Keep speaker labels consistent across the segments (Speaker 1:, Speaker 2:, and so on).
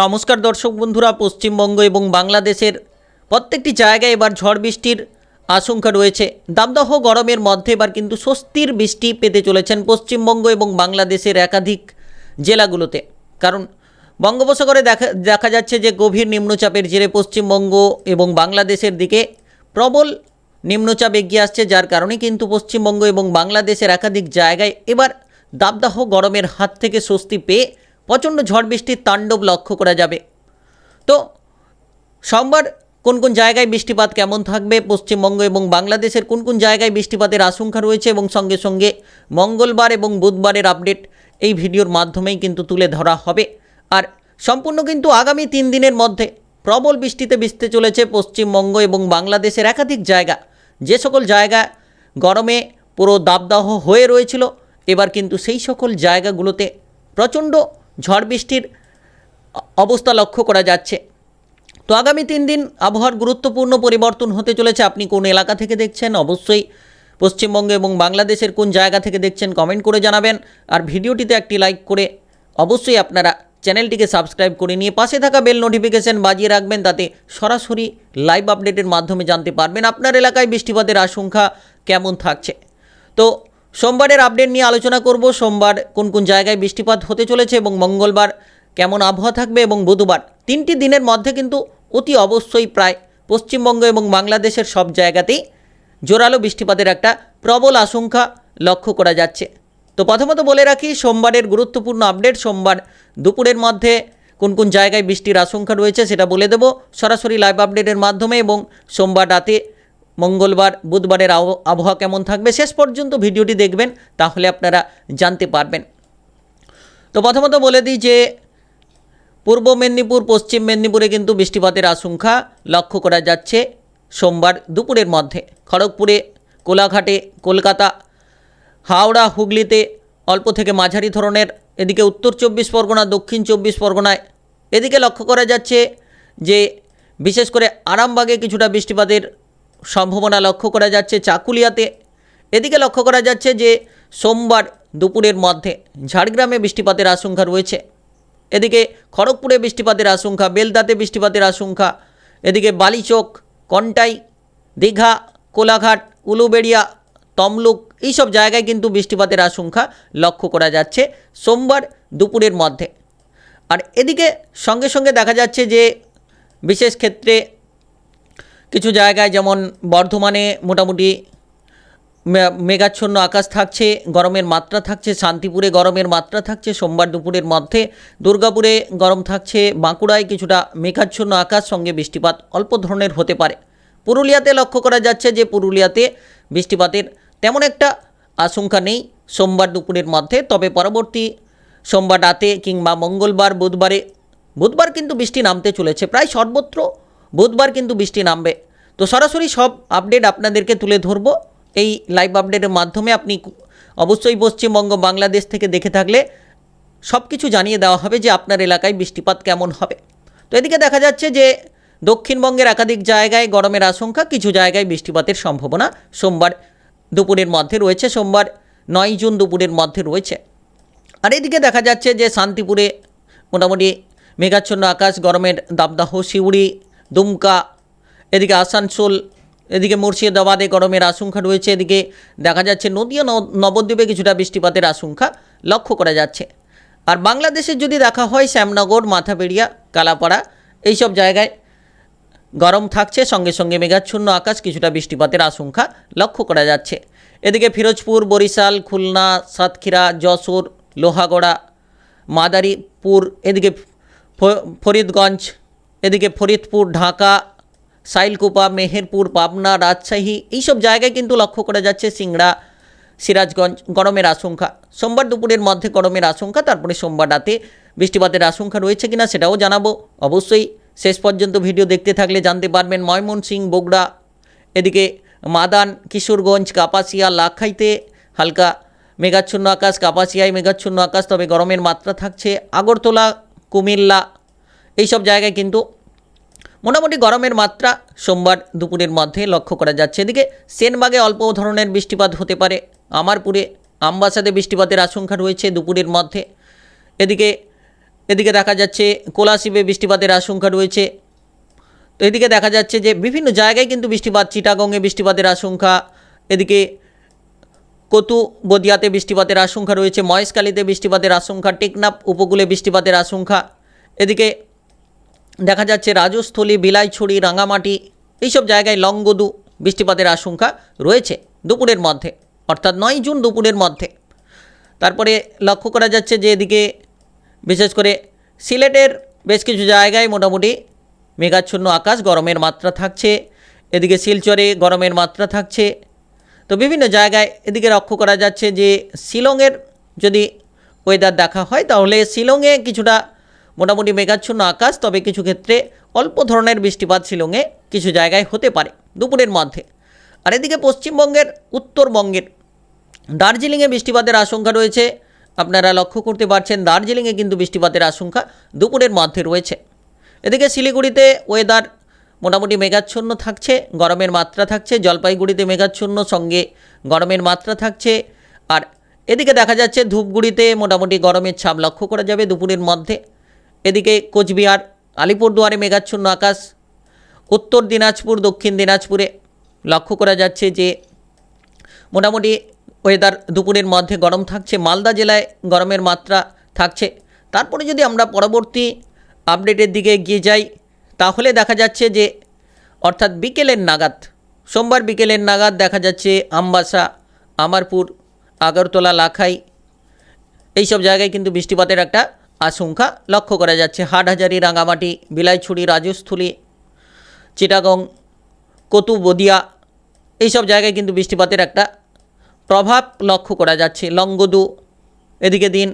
Speaker 1: নমস্কার দর্শক বন্ধুরা, পশ্চিমবঙ্গ এবং বাংলাদেশের প্রত্যেকটি জায়গায় এবার ঝড় বৃষ্টির আশঙ্কা রয়েছে। দাবদাহ গরমের মধ্যে এবার কিন্তু স্বস্তির বৃষ্টি পেতে চলেছেন পশ্চিমবঙ্গ এবং বাংলাদেশের একাধিক জেলাগুলোতে। কারণ বঙ্গোপসাগরে দেখা দেখা যাচ্ছে যে গভীর নিম্নচাপের জেরে পশ্চিমবঙ্গ এবং বাংলাদেশের দিকে প্রবল নিম্নচাপ এগিয়ে আসছে, যার কারণে কিন্তু পশ্চিমবঙ্গ এবং বাংলাদেশের একাধিক জায়গায় এবার দাবদাহ গরমের হাত থেকে স্বস্তি পেয়ে প্রচণ্ড ঝড় বৃষ্টির তাণ্ডব লক্ষ্য করা যাবে। তো, সোমবার কোন কোন জায়গায় বৃষ্টিপাত কেমন থাকবে? পশ্চিমবঙ্গ এবং বাংলাদেশের কোন কোন জায়গায় বৃষ্টিপাতের আশঙ্কা রয়েছে? এবং সঙ্গে সঙ্গে মঙ্গলবার এবং বুধবারের আপডেট এই ভিডিওর মাধ্যমেই কিন্তু তুলে ধরা হবে। আর সম্পূর্ণ কিন্তু আগামী তিন দিনের মধ্যে প্রবল বৃষ্টিতে ভিজতে চলেছে পশ্চিমবঙ্গ এবং বাংলাদেশের একাধিক জায়গা। যে সকল জায়গা গরমে পুরো দাবদাহ হয়ে রয়েছিল, এবার কিন্তু সেই সকল জায়গাগুলোতে প্রচণ্ড ঝড় বৃষ্টির অবস্থা লক্ষ্য করা যাচ্ছে। তো আগামী তিন দিন আবহাওয়ার গুরুত্বপূর্ণ পরিবর্তন হতে চলেছে। আপনি কোন এলাকা থেকে দেখছেন? অবশ্যই পশ্চিমবঙ্গ এবং বাংলাদেশের কোন জায়গা থেকে দেখছেন কমেন্ট করে জানাবেন। আর ভিডিওটিতে একটি লাইক করে অবশ্যই আপনারা চ্যানেলটিকে সাবস্ক্রাইব করে নিয়ে পাশে থাকা বেল নোটিফিকেশন বাজিয়ে রাখবেন, তাতে সরাসরি লাইভ আপডেটের মাধ্যমে জানতে পারবেন আপনার এলাকায় বৃষ্টিপাতের আশঙ্কা কেমন থাকছে। তো সোমবারের আপডেট নিয়ে আলোচনা করব। সোমবার কোন কোন জায়গায় বৃষ্টিপাত হতে চলেছে এবং মঙ্গলবার কেমন আবহাওয়া থাকবে এবং বুধবার তিনটি দিনের মধ্যে কিন্তু অতি অবশ্যই প্রায় পশ্চিমবঙ্গ এবং বাংলাদেশের সব জায়গাতেই জোরালো বৃষ্টিপাতের একটা প্রবল আশঙ্কা লক্ষ্য করা যাচ্ছে। তো প্রথমত বলে রাখি, সোমবারের গুরুত্বপূর্ণ আপডেট সোমবার দুপুরের মধ্যে কোন কোন জায়গায় বৃষ্টির আশঙ্কা রয়েছে সেটা বলে দেব। সরাসরি লাইভ আপডেটের মাধ্যমে এবং সোমবার রাতে মঙ্গলবার, বুধবারের আবহ- আবহাওয়া কেমন থাকবে শেষ পর্যন্ত ভিডিওটি দেখবেন, তাহলে আপনারা জানতে পারবেন। তো প্রথমত বলে দিই যে, পূর্ব মেদিনীপুর, পশ্চিম মেদিনীপুরে কিন্তু বৃষ্টিপাতের আশঙ্কা লক্ষ্য করা যাচ্ছে সোমবার দুপুরের মধ্যে। খড়গপুরে, কোলাঘাটে, কলকাতা, হাওড়া, হুগলিতে অল্প থেকে মাঝারি ধরনের, এদিকে উত্তর চব্বিশ পরগনা, দক্ষিণ চব্বিশ পরগনায় এদিকে লক্ষ্য করা যাচ্ছে যে, বিশেষ করে আরামবাগে কিছুটা বৃষ্টিপাতের সম্ভাবনা লক্ষ্য করা যাচ্ছে চাকুলিয়াতে। এদিকে লক্ষ্য করা যাচ্ছে যে সোমবার দুপুরের মধ্যে ঝাড়গ্রামে বৃষ্টিপাতের আশঙ্কা রয়েছে। এদিকে খড়গপুরে বৃষ্টিপাতের আশঙ্কা, বেলদাতে বৃষ্টিপাতের আশঙ্কা। এদিকে বালিচক, কন্টাই, দীঘা, কোলাঘাট, উলুবেড়িয়া, তমলুক এইসব জায়গায় কিন্তু বৃষ্টিপাতের আশঙ্কা লক্ষ্য করা যাচ্ছে সোমবার দুপুরের মধ্যে। আর এদিকে সঙ্গে সঙ্গে দেখা যাচ্ছে যে বিশেষ ক্ষেত্রে কিছু জায়গায় যেমন বর্ধমানে মোটামুটি মেঘাচ্ছন্ন আকাশ থাকছে, গরমের মাত্রা থাকছে, শান্তিপুরে গরমের মাত্রা থাকছে, সোমবার দুপুরের মধ্যে দুর্গাপুরে গরম থাকছে, বাঁকুড়ায় কিছুটা মেঘাচ্ছন্ন আকাশ, সঙ্গে বৃষ্টিপাত অল্প ধরনের হতে পারে। পুরুলিয়াতে লক্ষ্য করা যাচ্ছে যে পুরুলিয়াতে বৃষ্টিপাতের তেমন একটা আশঙ্কা নেই সোমবার দুপুরের মধ্যে, তবে পরবর্তী সোমবার রাতে কিংবা মঙ্গলবার, বুধবারে, বুধবার কিন্তু বৃষ্টি নামতে চলেছে। প্রায় সর্বত্র বুধবার কিন্তু বৃষ্টি নামবে। তো সরাসরি সব আপডেট আপনাদেরকে তুলে ধরবো। এই লাইভ আপডেটের মাধ্যমে আপনি অবশ্যই পশ্চিমবঙ্গ, বাংলাদেশ থেকে দেখে থাকলে সব কিছু জানিয়ে দেওয়া হবে যে আপনার এলাকায় বৃষ্টিপাত কেমন হবে। তো এদিকে দেখা যাচ্ছে যে দক্ষিণবঙ্গের একাধিক জায়গায় গরমের আশঙ্কা, কিছু জায়গায় বৃষ্টিপাতের সম্ভাবনা সোমবার দুপুরের মধ্যে রয়েছে। সোমবার নয় জুন দুপুরের মধ্যে রয়েছে। আর এদিকে দেখা যাচ্ছে যে শান্তিপুরে মোটামুটি মেঘাচ্ছন্ন আকাশ, গরমের দাবদাহ, শিউড়ি দুমকা, এদিকে আসানসোল, এদিকে মুর্শিদাবাদে গরমের আশঙ্কা রয়েছে, এদিকে দেখা যাচ্ছে নদীয়া নব- নবদ্বীপে কিছুটা বৃষ্টিপাতের আশঙ্কা লক্ষ্য করা যাচ্ছে। আর বাংলাদেশের যদি দেখা হয়, শ্যামনগর, মাথাবেড়িয়া, কালাপাড়া, এইসব জায়গায় গরম থাকছে, সঙ্গে সঙ্গে মেঘাচ্ছন্ন আকাশ, কিছুটা বৃষ্টিপাতের আশঙ্কা লক্ষ্য করা যাচ্ছে। এদিকে ফিরোজপুর, বরিশাল, খুলনা, সাতক্ষীরা, যশোর, লোহাগড়া, মাদারীপুর, এদিকে ফরিদগঞ্জ এদিকে ফরিদপুর, ঢাকা, সাইলকুপা, মেহেরপুর, পাবনা, রাজশাহী, এইসব জায়গায় কিন্তু লক্ষ্য করা যাচ্ছে সিংড়া, সিরাজগঞ্জ, গরমের আশঙ্কা। সোমবার দুপুরের মধ্যে গরমের আশঙ্কা, তারপরে সোমবার রাতে বৃষ্টিপাতের আশঙ্কা রয়েছে কিনা সেটাও জানাব। অবশ্যই শেষ পর্যন্ত ভিডিও দেখতে থাকলে জানতে পারবেন ময়মনসিং বগুড়া, এদিকে মাদান, কিশোরগঞ্জ, কাপাসিয়া, লাখাইতে হালকা মেঘাচ্ছন্ন আকাশ, কাপাসিয়ায় মেঘাচ্ছন্ন আকাশ, তবে গরমের মাত্রা থাকছে আগরতলা, কুমিল্লা এইসব জায়গায় কিন্তু মোটামুটি গরমের মাত্রা সোমবার দুপুরের মধ্যে লক্ষ্য করা যাচ্ছে। এদিকে সেনবাগে অল্প ধরনের বৃষ্টিপাত হতে পারে। আমারপুরে আমবাসাতে বৃষ্টিপাতের আশঙ্কা রয়েছে দুপুরের মধ্যে। এদিকে এদিকে দেখা যাচ্ছে কোলাশিবে বৃষ্টিপাতের আশঙ্কা রয়েছে। তো এদিকে দেখা যাচ্ছে যে বিভিন্ন জায়গায় কিন্তু বৃষ্টিপাত, চিটাগংয়ে বৃষ্টিপাতের আশঙ্কা। এদিকে কতু, বদিয়াতে বৃষ্টিপাতের আশঙ্কা রয়েছে। মহেশখালীতে বৃষ্টিপাতের আশঙ্কা। টেকনাপ উপকূলে বৃষ্টিপাতের আশঙ্কা। এদিকে দেখা যাচ্ছে রাজস্থলী, বিলাইছড়ি রাঙামাটি এইসব জায়গায় লংগদু বৃষ্টিপাতের আশঙ্কা রয়েছে দুপুরের মধ্যে, অর্থাৎ নয় জুন দুপুরের মধ্যে। তারপরে লক্ষ্য করা যাচ্ছে যে এদিকে বিশেষ করে সিলেটের বেশ কিছু জায়গায় মোটামুটি মেঘাচ্ছন্ন আকাশ, গরমের মাত্রা থাকছে। এদিকে শিলচরে গরমের মাত্রা থাকছে। তো বিভিন্ন জায়গায় এদিকে লক্ষ্য করা যাচ্ছে যে শিলংয়ের যদি ওয়েদার দেখা হয়, তাহলে শিলংয়ে কিছুটা মোটামুটি মেঘাচ্ছন্ন আকাশ, তবে কিছু ক্ষেত্রে অল্প ধরনের বৃষ্টিপাত শিলংয়ে কিছু জায়গায় হতে পারে দুপুরের মধ্যে। আর এদিকে পশ্চিমবঙ্গের উত্তরবঙ্গের দার্জিলিংয়ে বৃষ্টিপাতের আশঙ্কা রয়েছে। আপনারা লক্ষ্য করতে পারছেন, দার্জিলিংয়ে কিন্তু বৃষ্টিপাতের আশঙ্কা দুপুরের মধ্যে রয়েছে। এদিকে শিলিগুড়িতে ওয়েদার মোটামুটি মেঘাচ্ছন্ন থাকছে, গরমের মাত্রা থাকছে, জলপাইগুড়িতে মেঘাচ্ছন্ন, সঙ্গে গরমের মাত্রা থাকছে। আর এদিকে দেখা যাচ্ছে ধূপগুড়িতে মোটামুটি গরমের ছাপ লক্ষ্য করা যাবে দুপুরের মধ্যে। এদিকে কোচবিহার, আলিপুরদুয়ারে মেঘাচ্ছন্ন আকাশ। উত্তর দিনাজপুর, দক্ষিণ দিনাজপুরে লক্ষ্য করা যাচ্ছে যে মোটামুটি ওয়েদার দুপুরের মধ্যে গরম থাকছে। মালদা জেলায় গরমের মাত্রা থাকছে। তারপরে যদি আমরা পরবর্তী আপডেটের দিকে এগিয়ে যাই, তাহলে দেখা যাচ্ছে যে অর্থাৎ বিকেলের নাগাদ, সোমবার বিকেলের নাগাদ দেখা যাচ্ছে আমবাসা, আমারপুর, আগরতলা, লাখাই, এইসব জায়গায় কিন্তু বৃষ্টিপাতের একটা আশঙ্কা লক্ষ্য করা যাচ্ছে হাটহাজারি রাঙামাটি বিলাইছড়ি, রাজস্থলী, চিটাগং কতু বদিয়া এইসব জায়গায় কিন্তু বৃষ্টিপাতের একটা প্রভাব লক্ষ্য করা যাচ্ছে। লংগদু, এদিকে দিন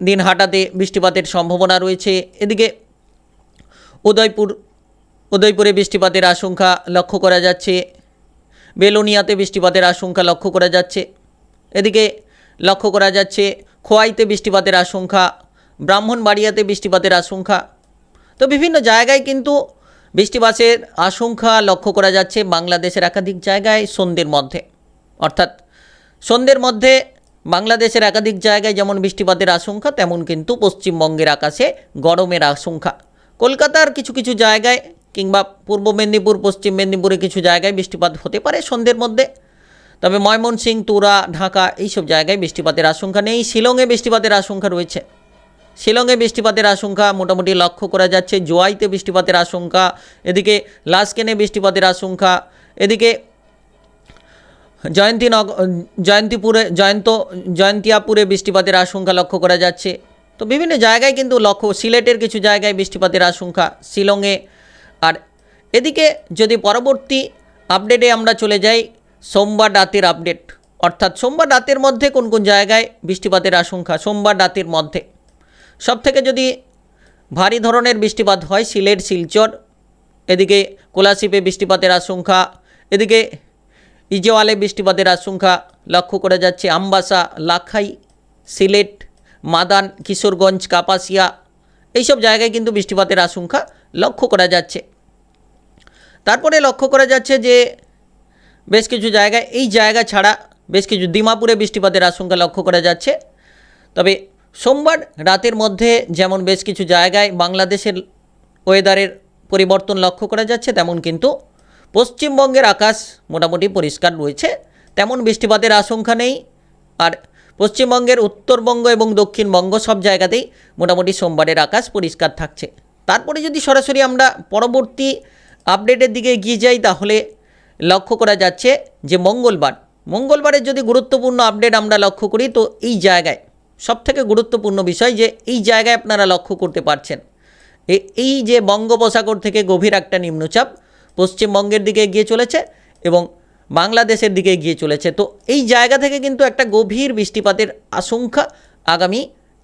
Speaker 1: দিন হাটাতে বৃষ্টিপাতের সম্ভাবনা রয়েছে। এদিকে উদয়পুর, উদয়পুরে বৃষ্টিপাতের আশঙ্কা লক্ষ্য করা যাচ্ছে। বেলোনিয়াতে বৃষ্টিপাতের আশঙ্কা লক্ষ্য করা যাচ্ছে। এদিকে লক্ষ্য করা যাচ্ছে খোয়াইতে বৃষ্টিপাতের আশঙ্কা ব্রাহ্মণবাড়িয়াতে বৃষ্টিপাতের আশঙ্কা। তো বিভিন্ন জায়গায় কিন্তু বৃষ্টিপাতের আশঙ্কা লক্ষ্য করা যাচ্ছে বাংলাদেশের একাধিক জায়গায় সন্ধ্যের মধ্যে। অর্থাৎ সন্ধ্যের মধ্যে বাংলাদেশের একাধিক জায়গায় যেমন বৃষ্টিপাতের আশঙ্কা, তেমন কিন্তু পশ্চিমবঙ্গের আকাশে গরমের আশঙ্কা। কলকাতার কিছু কিছু জায়গায় কিংবা পূর্ব মেদিনীপুর, পশ্চিম মেদিনীপুরে কিছু জায়গায় বৃষ্টিপাত হতে পারে সন্ধ্যের মধ্যে। তবে ময়মনসিং তুরা, ঢাকা এইসব জায়গায় বৃষ্টিপাতের আশঙ্কা নেই। শিলংয়ে বৃষ্টিপাতের আশঙ্কা রয়েছে। শিলংয়ে বৃষ্টিপাতের আশঙ্কা, মোটামুটি লক্ষ্য করা যাচ্ছে। জোয়াইতে বৃষ্টিপাতের আশঙ্কা, এদিকে লাস্কেনে বৃষ্টিপাতের আশঙ্কা, এদিকে জয়ন্তীনগ জয়ন্তীপুরে জয়ন্ত জয়ন্তিয়াপুরে বৃষ্টিপাতের আশঙ্কা লক্ষ্য করা যাচ্ছে। তো বিভিন্ন জায়গায় কিন্তু লক্ষ্য, সিলেটের কিছু জায়গায় বৃষ্টিপাতের আশঙ্কা, শিলংয়ে। আর এদিকে যদি পরবর্তী আপডেটে আমরা চলে যাই, সোমবার রাতের আপডেট। অর্থাৎ সোমবার রাতের মধ্যে কোন কোন জায়গায় বৃষ্টিপাতের আশঙ্কা, সোমবার রাতের মধ্যে। সব থেকে যদি ভারী ধরনের বৃষ্টিপাত হয়, সিলেট, শিলচর, এদিকে কোলাশিপে বৃষ্টিপাতের আশঙ্কা, এদিকে ইজওয়ালে বৃষ্টিপাতের আশঙ্কা লক্ষ্য করা যাচ্ছে, আমবাসা, লাখাই, সিলেট, মাদান, কিশোরগঞ্জ, কাপাসিয়া, এইসব জায়গায় কিন্তু বৃষ্টিপাতের আশঙ্কা লক্ষ্য করা যাচ্ছে। তারপরে লক্ষ্য করা যাচ্ছে যে বেশ কিছু জায়গায়, এই জায়গা ছাড়া বেশ কিছু দিমাপুরে বৃষ্টিপাতের আশঙ্কা লক্ষ্য করা যাচ্ছে। তবে সোমবার রাতের মধ্যে যেমন বেশ কিছু জায়গায় বাংলাদেশের ওয়েদারের পরিবর্তন লক্ষ্য করা যাচ্ছে, তেমন কিন্তু পশ্চিমবঙ্গের আকাশ মোটামুটি পরিষ্কার রয়েছে। তেমন বৃষ্টিপাতের আশঙ্কা নেই। আর পশ্চিমবঙ্গের উত্তরবঙ্গ এবং দক্ষিণবঙ্গ সব জায়গাতেই মোটামুটি সোমবারের আকাশ পরিষ্কার থাকছে। তারপরে যদি সরাসরি আমরা পরবর্তী আপডেটের দিকে এগিয়ে যাই, তাহলে লক্ষ্য করা যাচ্ছে যে মঙ্গলবার, মঙ্গলবারের যদি গুরুত্বপূর্ণ আপডেট আমরা লক্ষ্য করি, তো এই জায়গায় সবথেকে গুরুত্বপূর্ণ বিষয় যে এই জায়গায় আপনারা লক্ষ্য করতে পারছেন। এই যে বঙ্গোপসাগর থেকে গভীর একটা নিম্নচাপ পশ্চিমবঙ্গের দিকে এগিয়ে চলেছে এবং বাংলাদেশের দিকে এগিয়ে চলেছে। তো এই জায়গা থেকে কিন্তু একটা গভীর বৃষ্টিপাতের আশঙ্কা আগামী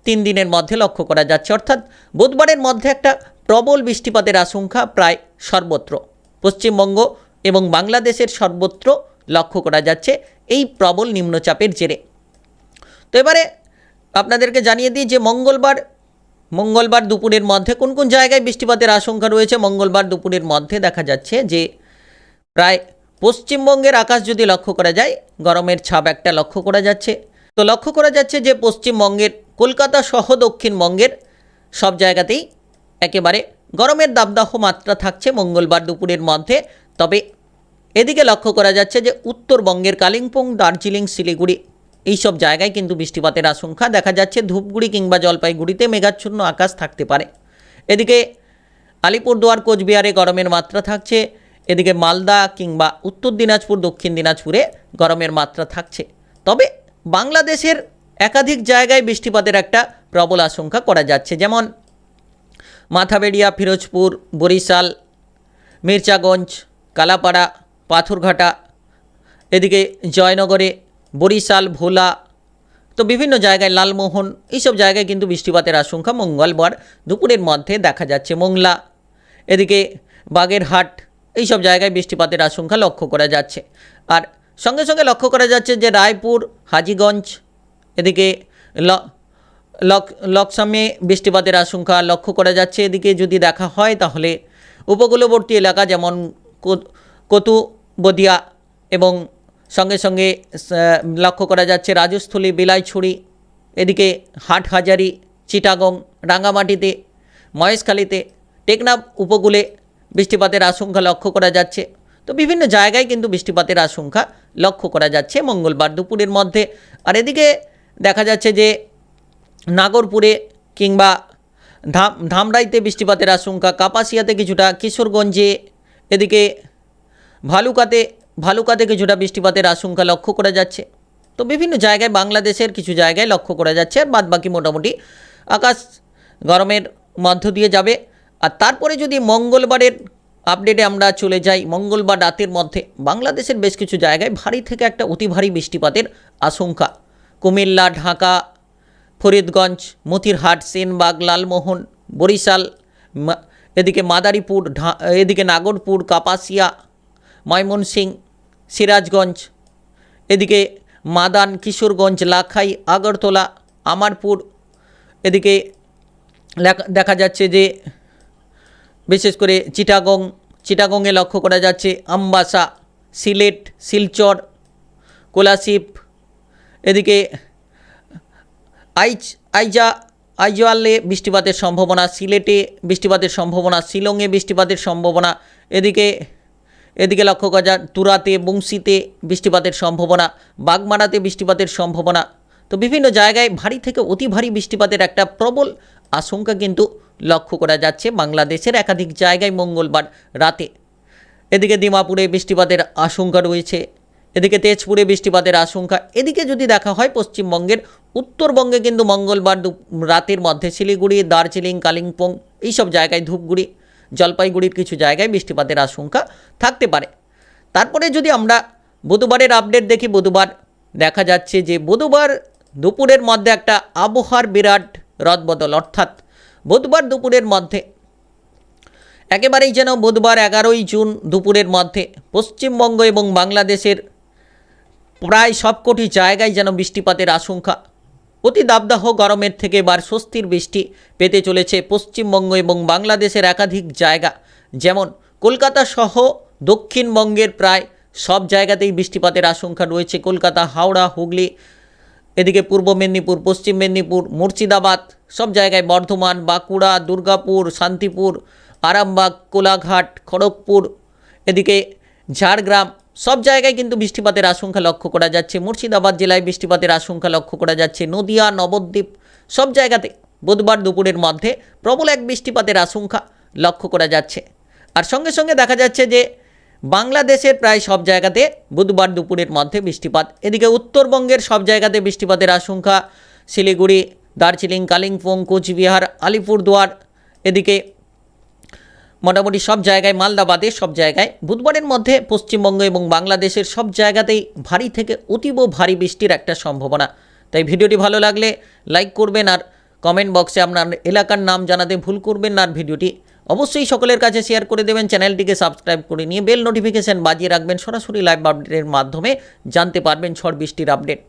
Speaker 1: তিন দিনের মধ্যে লক্ষ্য করা যাচ্ছে। অর্থাৎ বুধবারের মধ্যে একটা প্রবল বৃষ্টিপাতের আশঙ্কা প্রায় সর্বত্র। পশ্চিমবঙ্গ এবং বাংলাদেশের সর্বত্র লক্ষ্য করা যাচ্ছে এই প্রবল নিম্নচাপের জেরে। তো এবারে আপনাদেরকে জানিয়ে দিই যে মঙ্গলবার মঙ্গলবার দুপুরের মধ্যে কোন কোন জায়গায় বৃষ্টিপাতের আশঙ্কা রয়েছে? মঙ্গলবার দুপুরের মধ্যে দেখা যাচ্ছে যে প্রায় পশ্চিমবঙ্গের আকাশ যদি লক্ষ্য করা যায়, গরমের ছাপ একটা লক্ষ্য করা যাচ্ছে। তো লক্ষ্য করা যাচ্ছে যে পশ্চিমবঙ্গের, কলকাতা সহ দক্ষিণবঙ্গের সব জায়গাতেই একেবারে গরমের দাবদাহ মাত্রা থাকছে মঙ্গলবার দুপুরের মধ্যে। তবে এদিকে লক্ষ্য করা যাচ্ছে যে উত্তরবঙ্গের কালিম্পং, দার্জিলিং, শিলিগুড়ি এইসব জায়গায় কিন্তু বৃষ্টিপাতের আশঙ্কা দেখা যাচ্ছে। ধূপগুড়ি কিংবা জলপাইগুড়িতে মেঘাচ্ছন্ন আকাশ থাকতে পারে। এদিকে আলিপুরদুয়ার, কোচবিহারে গরমের মাত্রা থাকছে। এদিকে মালদা কিংবা উত্তর দিনাজপুর, দক্ষিণ দিনাজপুরে গরমের মাত্রা থাকছে। তবে বাংলাদেশের একাধিক জায়গায় বৃষ্টিপাতের একটা প্রবল আশঙ্কা করা যাচ্ছে। যেমন মাথাবেড়িয়া, ফিরোজপুর, বরিশাল মির্চাগঞ্জ কালাপাড়া, পাথরঘাটা। এদিকে জয়নগরে বরিশাল, ভোলা, তো বিভিন্ন জায়গায় লালমোহন, এইসব জায়গায় কিন্তু বৃষ্টিপাতের আশঙ্কা মঙ্গলবার দুপুরের মধ্যে দেখা যাচ্ছে। মোংলা, এদিকে বাগেরহাট, এইসব জায়গায় বৃষ্টিপাতের আশঙ্কা লক্ষ্য করা যাচ্ছে। আর সঙ্গে সঙ্গে লক্ষ্য করা যাচ্ছে যে রায়পুর, হাজিগঞ্জ, এদিকে লকসামে বৃষ্টিপাতের আশঙ্কা লক্ষ্য করা যাচ্ছে। এদিকে যদি দেখা হয় তাহলে উপকূলবর্তী এলাকা যেমন কতুবদিয়া এবং সঙ্গে সঙ্গে লক্ষ্য করা যাচ্ছে রাজস্থলী, বিলাইছড়ি, এদিকে হাটহাজারি, চিটাগং, রাঙ্গামাটিতে, মহেশখালীতে, টেকনাফ উপকূলে বৃষ্টিপাতের আশঙ্কা লক্ষ্য করা যাচ্ছে। তো বিভিন্ন জায়গায় কিন্তু বৃষ্টিপাতের আশঙ্কা লক্ষ্য করা যাচ্ছে মঙ্গলবার দুপুরের মধ্যে। আর এদিকে দেখা যাচ্ছে যে নাগরপুরে কিংবা ধাম, ধামরাইতে বৃষ্টিপাতের আশঙ্কা, কাপাসিয়াতে কিছুটা, কিশোরগঞ্জে, এদিকে ভালুকাতে ভালুকাতে কিছুটা বৃষ্টিপাতের আশঙ্কা লক্ষ্য করা যাচ্ছে। তো বিভিন্ন জায়গায় বাংলাদেশের কিছু জায়গায় লক্ষ্য করা যাচ্ছে আর বাদ বাকি মোটামুটি আকাশ গরমের মধ্য দিয়ে যাবে। আর তারপরে যদি মঙ্গলবারের আপডেটে আমরা চলে যাই, মঙ্গলবার রাতের মধ্যে বাংলাদেশের বেশ কিছু জায়গায় ভারী থেকে একটা অতি ভারী বৃষ্টিপাতের আশঙ্কা। কুমিল্লা, ঢাকা, ফরিদগঞ্জ, মতিরহাট, সেনবাগ, লালমোহন, বরিশাল এদিকে মাদারীপুর এদিকে নাগরপুর, কাপাসিয়া ময়মনসিং সিরাজগঞ্জ। এদিকে মাদান কিশোরগঞ্জ, লাখাই, আগরতলা, আমারপুর। এদিকে দেখা যাচ্ছে যে বিশেষ করে চিটাগং, চিটাগংয়ে লক্ষ্য করা যাচ্ছে আমবাসা, সিলেট, শিলচর কোলাশিপ এদিকে আইজ আইজা আইজওয়ালে বৃষ্টিপাতের সম্ভাবনা, সিলেটে বৃষ্টিপাতের সম্ভাবনা, শিলংয়ে বৃষ্টিপাতের সম্ভাবনা। এদিকে এদিকে লক্ষ্য করা যায়, তুরাতে বংশীতে বৃষ্টিপাতের সম্ভাবনা, বাগমারাতে বৃষ্টিপাতের সম্ভাবনা। তো বিভিন্ন জায়গায় ভারী থেকে অতি ভারী বৃষ্টিপাতের একটা প্রবল আশঙ্কা কিন্তু লক্ষ্য করা যাচ্ছে বাংলাদেশের একাধিক জায়গায় মঙ্গলবার রাতে। এদিকে দিমাপুরে বৃষ্টিপাতের আশঙ্কা রয়েছে, এদিকে তেজপুরে বৃষ্টিপাতের আশঙ্কা। এদিকে যদি দেখা হয়, পশ্চিমবঙ্গের উত্তরবঙ্গে কিন্তু মঙ্গলবার রাতের মধ্যে শিলিগুড়ি, দার্জিলিং, কালিম্পং এইসব জায়গায় ধূপগুড়ি। জলপাইগুড়ির কিছু জায়গায় বৃষ্টিপাতের আশঙ্কা থাকতে পারে। তারপরে যদি আমরা বুধবারের আপডেট দেখি, বুধবার দেখা যাচ্ছে যে বুধবার দুপুরের মধ্যে একটা আবহাওয়ার বিরাট রদবদল, অর্থাৎ বুধবার দুপুরের মধ্যে একেবারেই যেন বুধবার এগারোই জুন দুপুরের মধ্যে পশ্চিমবঙ্গ এবং বাংলাদেশের প্রায় সবকটি জায়গায় যেন বৃষ্টিপাতের আশঙ্কা অতি দাবদাহ গরমের থেকে এবার স্বস্তির বৃষ্টি পেতে চলেছে পশ্চিমবঙ্গ এবং বাংলাদেশের একাধিক জায়গা। যেমন, কলকাতা সহ দক্ষিণবঙ্গের প্রায় সব জায়গাতেই বৃষ্টিপাতের আশঙ্কা রয়েছে। কলকাতা, হাওড়া, হুগলি, এদিকে পূর্ব মেদিনীপুর, পশ্চিম মেদিনীপুর, মুর্শিদাবাদ, সব জায়গায় বর্ধমান, বাঁকুড়া, দুর্গাপুর, শান্তিপুর, আরামবাগ, কোলাঘাট, খড়গপুর, এদিকে ঝাড়গ্রাম সব জায়গায় কিন্তু বৃষ্টিপাতের আশঙ্কা লক্ষ্য করা যাচ্ছে। মুর্শিদাবাদ জেলায় বৃষ্টিপাতের আশঙ্কা লক্ষ্য করা যাচ্ছে। নদিয়া, নবদ্বীপ সব জায়গাতে বুধবার দুপুরের মধ্যে প্রবল এক বৃষ্টিপাতের আশঙ্কা লক্ষ্য করা যাচ্ছে। আর সঙ্গে সঙ্গে দেখা যাচ্ছে যে বাংলাদেশের প্রায় সব জায়গাতে বুধবার দুপুরের মধ্যে বৃষ্টিপাত। এদিকে উত্তরবঙ্গের সব জায়গাতে বৃষ্টিপাতের আশঙ্কা। শিলিগুড়ি, দার্জিলিং, কালিম্পং, কোচবিহার, আলিপুরদুয়ার, এদিকে মোটামুটি সব জায়গায় মালদা বাদে সব জায়গায়। বুধবারের মধ্যে পশ্চিমবঙ্গ এবং বাংলাদেশের সব জায়গাতেই ভারী থেকে অতীব ভারী বৃষ্টির একটা সম্ভাবনা। তাই ভিডিওটি ভালো লাগলে লাইক করবেন আর কমেন্ট বক্সে আপনার এলাকার নাম জানাতে ভুল করবেন না। আর ভিডিওটি অবশ্যই সকলের কাছে শেয়ার করে দেবেন। চ্যানেলটিকে সাবস্ক্রাইব করে নিয়ে বেল নোটিফিকেশান বাজিয়ে রাখবেন। সরাসরি লাইভ আপডেটের মাধ্যমে জানতে পারবেন ঝড় বৃষ্টির আপডেট।